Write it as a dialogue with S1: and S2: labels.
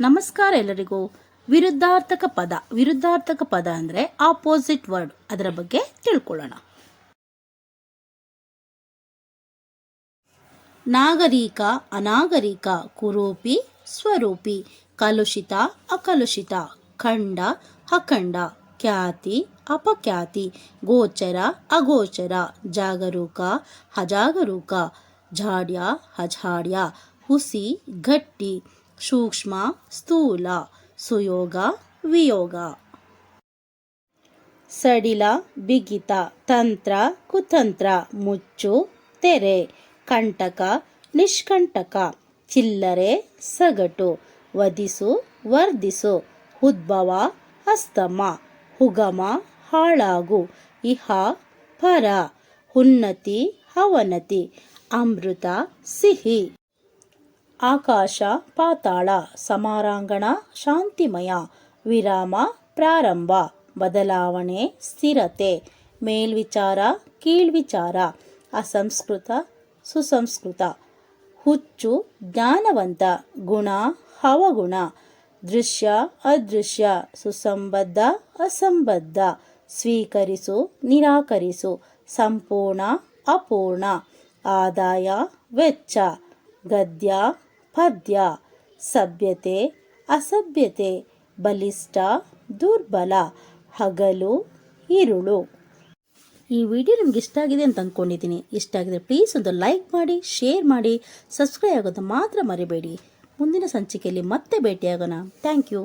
S1: ನಮಸ್ಕಾರ ಎಲ್ಲರಿಗೂ. ವಿರುದ್ಧಾರ್ಥಕ ಪದ ವಿರುದ್ಧಾರ್ಥಕ ಪದ ಅಂದರೆ ಆಪೋಸಿಟ್ ವರ್ಡ್ ಅದರ ಬಗ್ಗೆ ತಿಳ್ಕೊಳ್ಳೋಣ. ನಾಗರಿಕ, ಅನಾಗರಿಕ, ಕುರೂಪಿ, ಸ್ವರೂಪಿ, ಕಲುಷಿತ, ಅಕಲುಷಿತ, ಖಂಡ, ಅಖಂಡ, ಖ್ಯಾತಿ, ಅಪಖ್ಯಾತಿ, ಗೋಚರ, ಅಗೋಚರ, ಜಾಗರೂಕ, ಅಜಾಗರೂಕ, ಜಾಡ್ಯ, ಅಜಾಡ್ಯ, ಹುಸಿ, ಗಟ್ಟಿ ಸೂಕ್ಷ್ಮ, ಸ್ಥೂಲ, ಸುಯೋಗ, ವಿಯೋಗ. ಸಡಿಲ, ಬಿಗಿತ, ತಂತ್ರ, ಕುತಂತ್ರ, ಮುಚ್ಚು, ತೆರೆ, ಕಂಟಕ, ನಿಷ್ಕಂಟಕ, ಚಿಲ್ಲರೆ, ಸಗಟು, ವಧಿಸು, ವರ್ಧಿಸು, ಉದ್ಭವ, ಅಸ್ತಮ ಹುಗಮ ಹಾಳಾಗು, ಇಹ, ಪರ, ಉನ್ನತಿ, ಅವನತಿ, ಅಮೃತ, ಸಿಹಿ. ಆಕಾಶ, ಪಾತಾಳ, ಸಮಾರಾಂಗಣ, ಶಾಂತಿಮಯ, ವಿರಾಮ, ಪ್ರಾರಂಭ, ಬದಲಾವಣೆ, ಸ್ಥಿರತೆ, ಮೇಲ್ವಿಚಾರ, ಕೀಳ್ವಿಚಾರ, ಅಸಂಸ್ಕೃತ, ಸುಸಂಸ್ಕೃತ, ಹುಚ್ಚು, ಜ್ಞಾನವಂತ, ಗುಣ, ಹವಗುಣ, ದೃಶ್ಯ, ಅದೃಶ್ಯ, ಸುಸಂಬದ್ಧ, ಅಸಂಬದ್ಧ, ಸ್ವೀಕರಿಸು, ನಿರಾಕರಿಸು, ಸಂಪೂರ್ಣ, ಅಪೂರ್ಣ, ಆದಾಯ, ವೆಚ್ಚ, ಗದ್ಯ ಪದ್ಯ ಸಭ್ಯತೆ, ಅಸಭ್ಯತೆ, ಬಲಿಷ್ಠ, ದುರ್ಬಲ, ಹಗಲು, ಇರುಳು. ಈ ವಿಡಿಯೋ ನಿಮ್ಗೆ ಇಷ್ಟ ಆಗಿದೆ ಅಂತ ಅಂದ್ಕೊಂಡಿದ್ದೀನಿ ಇಷ್ಟ ಆಗಿದೆ ಪ್ಲೀಸ್ ಒಂದು ಲೈಕ್ ಮಾಡಿ ಶೇರ್ ಮಾಡಿ ಸಬ್ಸ್ಕ್ರೈಬ್ ಆಗೋದು ಮಾತ್ರ ಮರಿಬೇಡಿ. ಮುಂದಿನ ಸಂಚಿಕೆಯಲ್ಲಿ ಮತ್ತೆ ಭೇಟಿಯಾಗೋಣ. Thank you